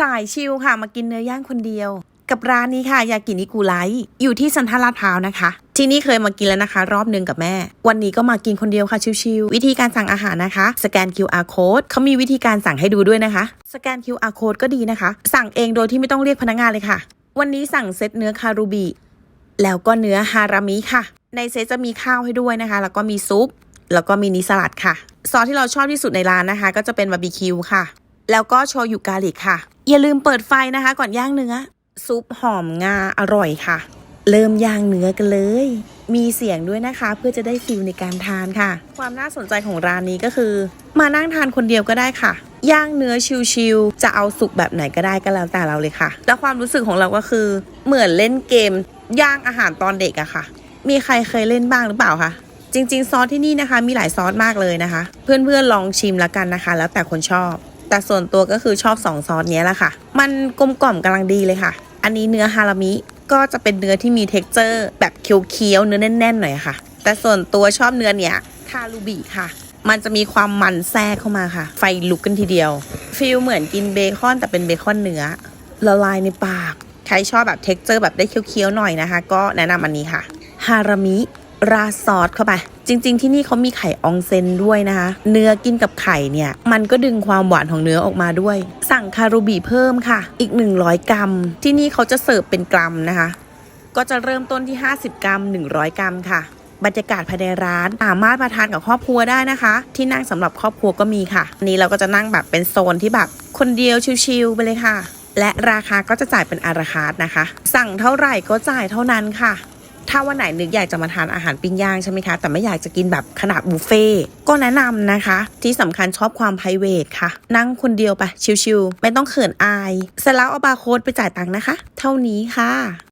สายชิลค่ะ มากินเนื้อย่างคนเดียว กับร้านนี้ค่ะ ยากินิกุไลอยู่ที่ซันทรัลาดพร้าวนะคะ ที่นี่เคยมากินแล้วนะคะ รอบนึงกับแม่ วันนี้ก็มากินคนเดียวค่ะชิลๆวิธีการสั่งอาหารนะคะ สแกน QR code เขามีวิธีการสั่งให้ดูด้วยนะคะ สแกน QR code ก็ดีนะคะ สั่งเองโดยที่ไม่ต้องเรียกพนักงานเลยค่ะ วันนี้สั่งเซตเนื้อคารูบิแล้วก็เนื้อฮารามิค่ะ ในเซตจะมีข้าวให้ด้วยนะคะ แล้วก็มีซุป แล้วก็มินิสลัดค่ะ ซอสที่เราชอบที่สุดในร้านนะคะ ก็จะเป็นบาร์บีคิวค่ะ แล้วก็โชยุกาลิกค่ะ อย่าลืมเปิดไฟนะคะ ก่อนย่างเนื้อ ซุปหอมงาอร่อยค่ะ เริ่มย่างเนื้อกันเลย มีเสียงด้วยนะคะ เพื่อจะได้ฟิลในการทานค่ะ ความน่าสนใจของร้านนี้ก็คือ มานั่งทานคนเดียวก็ได้ค่ะ ย่างเนื้อชิวๆจะเอาสุกแบบไหนก็ได้ก็แล้วแต่เราเลยค่ะ แล้วความรู้สึกของเราก็คือ เหมือนเล่นเกม ย่างอาหารตอนเด็กอะค่ะ มีใครเคยเล่นบ้างหรือเปล่าคะจริง ๆ ซอสที่นี่นะคะ มีหลายซอสมากเลยนะคะ เพื่อนๆลองชิมแล้วกันนะคะ แล้วแต่คนชอบ แต่ส่วนตัวก็คือชอบสองซอสนี้แหละค่ะ มันกลมกล่อมกำลังดีเลยค่ะ อันนี้เนื้อฮารามิก็จะเป็นเนื้อที่มีเท็กเจอร์ แบบเคี้ยวๆเนื้อแน่นๆหน่อยค่ะ แต่ส่วนตัวชอบเนื้อเนี้ยคารูบิค่ะ มันจะมีความมันแทรกเข้ามาค่ะ ไฟลุกกันทีเดียวฟีลเหมือนกินเบคอนแต่เป็นเบคอนเนื้อละลายในปาก ใครชอบแบบเท็กเจอร์แบบได้เคี้ยวๆหน่อยนะคะ ก็แนะนำอันนี้ค่ะฮารามิ ราดซอสเข้าไป จริง ๆ ที่นี่เขามีไข่อองเซนด้วยนะคะ เนื้อกินกับไข่เนี่ย มันก็ดึงความหวานของเนื้อออกมาด้วย สั่งคารูบีเพิ่มค่ะ อีก 100 กรัม ที่นี่เขาจะเสิร์ฟเป็นกรัมนะคะ ก็จะเริ่มต้นที่ 50 กรัม 100 กรัมค่ะ บรรยากาศภายในร้านสามารถมาทานกับครอบครัวได้นะคะ ที่นั่งสำหรับครอบครัวก็มีค่ะนี้เราก็จะนั่งแบบเป็นโซนที่แบบคนเดียวชิลๆไปเลยค่ะและราคาก็จะจ่ายเป็นอาราคาร์ทนะคะ สั่งเท่าไหร่ก็จ่ายเท่านั้นค่ะ ถ้าวันไหนนึกอยากจะมาทานอาหารปิ้งย่างใช่ไหมคะ แต่ไม่อยากจะกินแบบขนาดบุฟเฟ่ก็แนะนำนะคะ ที่สำคัญชอบความไพรเวทค่ะ นั่งคนเดียวไปชิวๆไม่ต้องเขินอายเสร็จแล้วเอาบาร์โค้ดไปจ่ายตังค์นะคะ เท่านี้ค่ะ